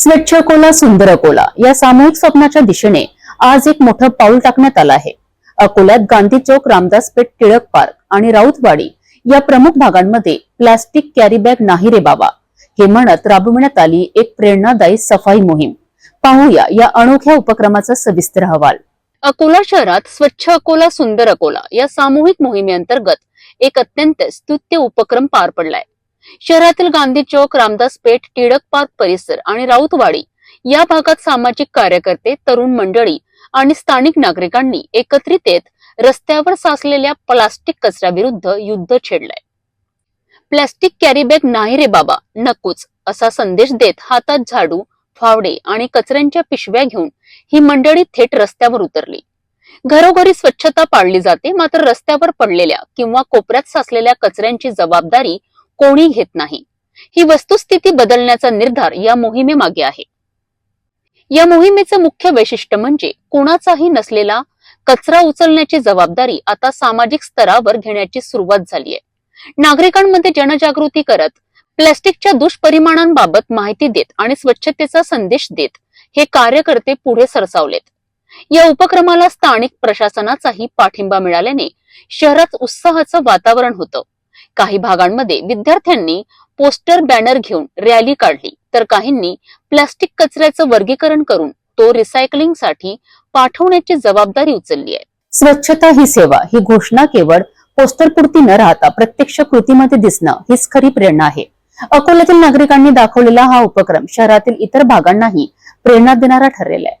स्वच्छ अकोला सुंदर अकोला या सामूहिक स्वप्नाच्या दिशेने आज एक मोठं पाऊल टाकण्यात आलं आहे. अकोल्यात गांधी चौक रामदास पेठ टिळक पार्क आणि राऊतवाडी या प्रमुख भागांमध्ये प्लास्टिक कॅरी बॅग नाही रे बाबा. हे म्हणत राबविण्यात आली एक प्रेरणादायी सफाई मोहीम. पाहूया या अनोख्या उपक्रमाचा सविस्तर अहवाल. अकोला शहरात स्वच्छ अकोला सुंदर अकोला या सामूहिक मोहिमेअंतर्गत एक अत्यंत स्तुत्य उपक्रम पार पडलाय. शहरातील गांधी चौक रामदास पेठ टिळक पार्क परिसर आणि राऊतवाडी या भागात सामाजिक कार्यकर्ते तरुण मंडळी आणि स्थानिक नागरिकांनी एकत्रित येत रस्त्यावर साचलेल्या प्लास्टिक कचऱ्याविरुद्ध युद्ध छेडलंय. प्लास्टिक कॅरी बॅग नाही रे बाबा नकोच असा संदेश देत हातात झाडू फावडे आणि कचऱ्यांच्या पिशव्या घेऊन ही मंडळी थेट रस्त्यावर उतरली. घरोघरी स्वच्छता पाळली जाते मात्र रस्त्यावर पडलेल्या किंवा कोपऱ्यात साचलेल्या कचऱ्यांची जबाबदारी कोणी घेत नाही. ही वस्तुस्थिती बदलण्याचा निर्धार या मोहिमेमागे आहे. या मोहिमेचं मुख्य वैशिष्ट्य म्हणजे कोणाचाही नसलेला कचरा उचलण्याची जबाबदारी आता सामाजिक स्तरावर घेण्याची सुरुवात झाली आहे नागरिकांमध्ये जनजागृती करत प्लॅस्टिकच्या दुष्परिमाणांबाबत माहिती देत आणि स्वच्छतेचा संदेश देत हे कार्यकर्ते पुढे सरसावलेत. या उपक्रमाला स्थानिक प्रशासनाचाही पाठिंबा मिळाल्याने शहरात उत्साहाचं वातावरण होतं. काही भागांमध्ये विद्यार्थ्यांनी पोस्टर बॅनर घेऊन रॅली काढली. तर काहींनी प्लास्टिक कचऱ्याचं वर्गीकरण करून तो रिसायकलिंगसाठी पाठवण्याची जबाबदारी उचलली आहे. स्वच्छता ही सेवा ही घोषणा केवळ पोस्टर पुरती न राहता प्रत्यक्ष कृतीमध्ये दिसणं हीच खरी प्रेरणा आहे. अकोल्यातील नागरिकांनी दाखवलेला हा उपक्रम शहरातील इतर भागांनाही प्रेरणा देणारा ठरलेला आहे.